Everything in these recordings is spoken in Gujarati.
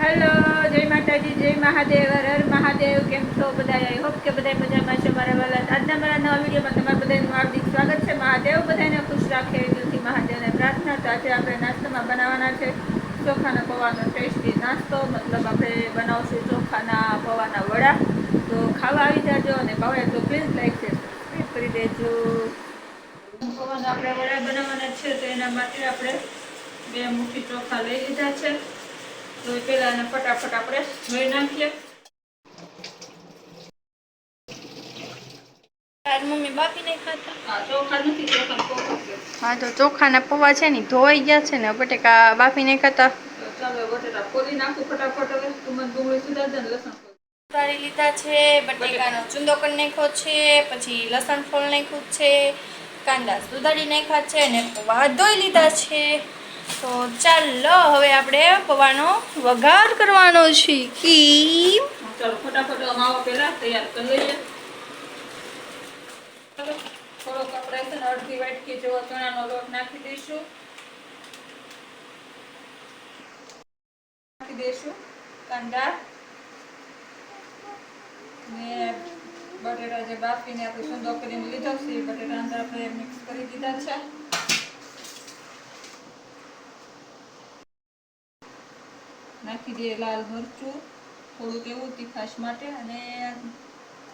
હેલો જય માતાજી, જય મહાદેવ, હર મહાદેવ, કેમ છો બધા આઈ હોપ કે બધા મજામાં છે, મારા વાલા. આજના મારા નવા વિડીયોમાં તમારા બધાનું હાર્દિક સ્વાગત છે. મહાદેવ બધાને ખુશ રાખે એવી દિલથી મહાદેવને પ્રાર્થના. તો આજે આપણે નાસ્તામાં બનાવવાના છે. ચોખાના પૌવાનો ટેસ્ટી નાસ્તો. મતલબ આપણે બનાવશું ચોખાના પૌવાના વડા. તો ખાવા આવી જાજો અને ભાવે તો પ્લીઝ લાઈક છે સબસ્ક્રાઈબ કરી દેજો. પૌવાના આપણે વડા બનાવવાના છે, તો એના માટે આપણે બે મુઠ્ઠી ચોખા લઈ લીધા છે. તો પેલા એને ફટાફટ આપણે ધોઈ નાખીએ. આજ મમ્મી ખાતા ચોખા પૌવા છે. ને ધોવાઈ ગયા છે ને બટેકા. સુધારી લીધા છે બટેકાનો ચૂંદો કરી નાખ્યો છે પછી લસણ ફોલ નાખ્યું છે કાંદા સુધારી નાખ્યા છે અને પૌવા ધોઈ લીધા છે. તો ચાલો, હવે આપણે પૌવાનો વઘાર કરવાનો છે કી ચાલો, ફટાફટ અમાવો પહેલા તૈયાર કરી લઈએ. થોડોક આપણે છે ને અડધી વાટકી જેવો ચણાનો લોટ નાખી દઈશું. નાખી દઈશું, કાંદા ને બટેટા જે બાફીને આપણે સુંદર કરીને લીધો છે, એ બટેટા અંદર આપણે મિક્સ કરી દીધા છે. નાખી દઈએ લાલ મરચું, થોડુંક એવું તીખાશ માટે અને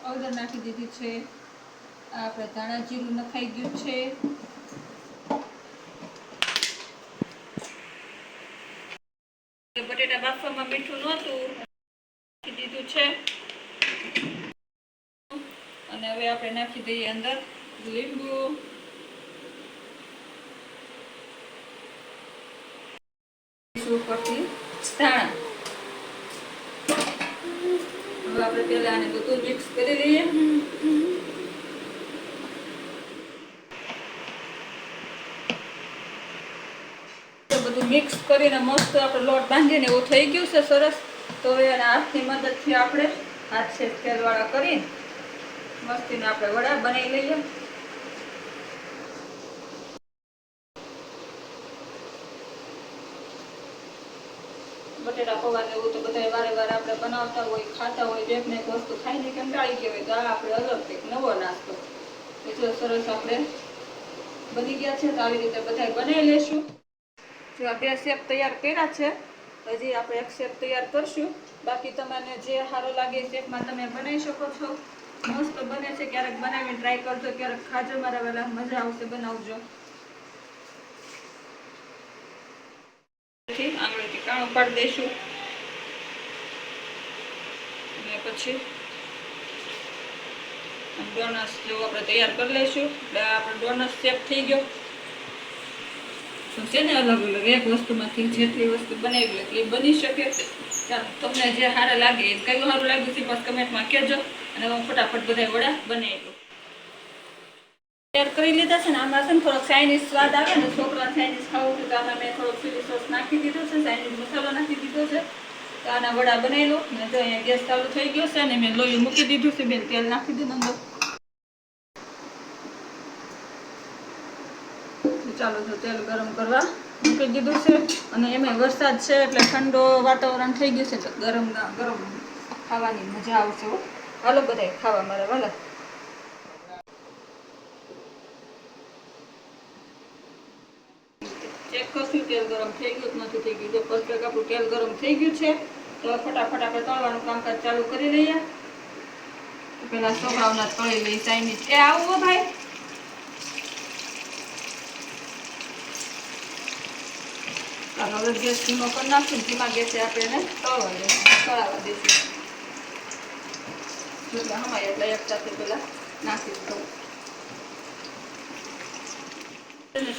હળદર નાખી દીધી છે. આપણે ધાણા જીરું નખાઈ ગયું છે. બટેટા બાફવામાં મીઠું નહોતું, નાખી દીધું છે. અને હવે આપણે નાખી દઈએ અંદર લીંબુ. ઉપરથી ધાણા હવે આપણે પેલા આને બધું મિક્સ કરી લઈએ. મિક્સ કરીને મસ્ત આપણે લોટ બાંધીને એવું થઈ ગયું છે સરસ. તો હવે એના હાથની મદદથી આપણે હાથ છે ખેલવાળા કરી મસ્તીને આપણે વડા બનાવી લઈએ. બટેટા પૌવા ને તો બધા વારે વારે આપણે બનાવતા હોય, ખાતા હોય જે એક વસ્તુ ખાઈને કંટાળી ગયા હોય, તો આ આપણે અલગ કંઈક નવો નાસ્તો. એટલો સરસ આપણે બની ગયા છે, તો આવી રીતે બધા બનાવી લેશું. જો આ બે શેપ તૈયાર કર્યા છે હજી આપણે એક શેપ તૈયાર કરશું. બાકી તમને જે સારો લાગે એ શેપમાં તમે બનાવી શકો છો. મસ્ત બને છે, ક્યારેક બનાવીને ટ્રાય કરજો, ક્યારેક ખાજો, મારા વેલા મજા આવશે, બનાવજો. આંગળીથી દઈશું અને પછી ડોનસ જેવું આપણે તૈયાર કરી લઈશું. એટલે આપણે ડોનસ શેપ થઈ ગયો. છે ને અલગ અલગ, એક વસ્તુમાંથી જેટલી વસ્તુ બનાવી એટલી બની શકે. તમને જે સારા લાગે કયું સારું લાગ્યું છે બસ કમેન્ટમાં કહેજો. અને હું ફટાફટ બધા વડા બનાવી લઉં. તૈયાર કરી લીધા છે ને આમાં છે ને થોડોક ચાઇનીઝ સ્વાદ આવે ને છોકરા ચાઇનીઝ ખાવું છે તો આમાં મેં થોડોક ચીલી સોસ નાખી દીધો છે ચાઇનીઝ મસાલો નાખી દીધો છે. તો આના વડા બનાવી લો. ને તો અહીંયા ગેસ ચાલુ થઈ ગયો છે ને મેં લોહી મૂકી દીધું છે. બેન, તેલ નાખી દીધું અંદર. ચાલો તો તેલ ગરમ કરવા મૂકી દીધું છે. અને એમાં વરસાદ છે એટલે ઠંડો વાતાવરણ થઈ ગયું છે. તો ગરમ ગરમ ખાવાની મજા આવશે હાલો બધાય ખાવા મારે વાલા. કરશું તેલ ગરમ થઈ ગયું નથી થઈ ગયું. જો પરફેક્ટ આપણું તેલ ગરમ થઈ ગયું છે, તો ફટાફટ આપણે તળવાનું કામકાજ ચાલુ કરી લઈએ. પેલા છોકરાઓના તળી લઈ ચાઇનીઝ. એ આવું ભાઈ. હવે ગેસ ધીમો કરી નાખશું. ધીમા ગેસે આપણે એને તળવા દઈશું તળાવવા દઈશું એટલે હમાય એક સાથે પેલા નાખી દઉં અને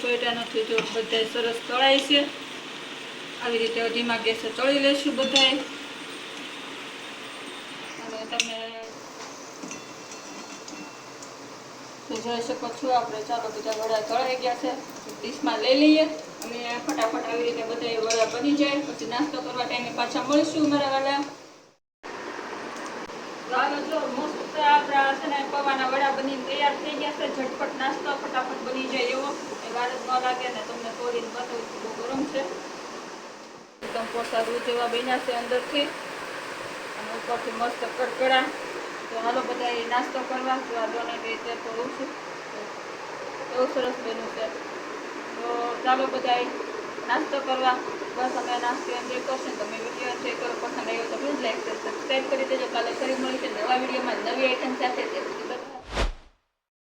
ફટાફટ આવી રીતે બધા વડા બની જાય. પછી નાસ્તો કરવા ટાઈમે પાછા મળીશું મારા વાલા. ચાલો જો મસ્ત આપણા છે ને વડા બની તૈયાર થઈ ગયા છે. ઝટપટ નાસ્તો ફટાફટ બની જાય એવો. વાર ન લાગે ને તમને તોડીને બતાવું બહુ ગરમ છે. એકદમ પોસા જેવા બન્યા છે અંદરથી. અને ઉપરથી મસ્ત કડકડા. તો હાલો બધા નાસ્તો કરવા જો આ ડોનેટ રીતે તો એવું છે. એવું સરસ બન્યું છે. તો ચાલો બધા નાસ્તો કરવા. બસ નાસ્તો એન્જોય કરશું તમે વીડિયો એન્જોય કરો, પસંદ આવ્યો તો પ્લીઝ લાઈક સબસ્ક્રાઈબ કરી દેજો. કાલે ફરી મળીશું નવા વિડીયોમાં નવી આઈટમ સાથે.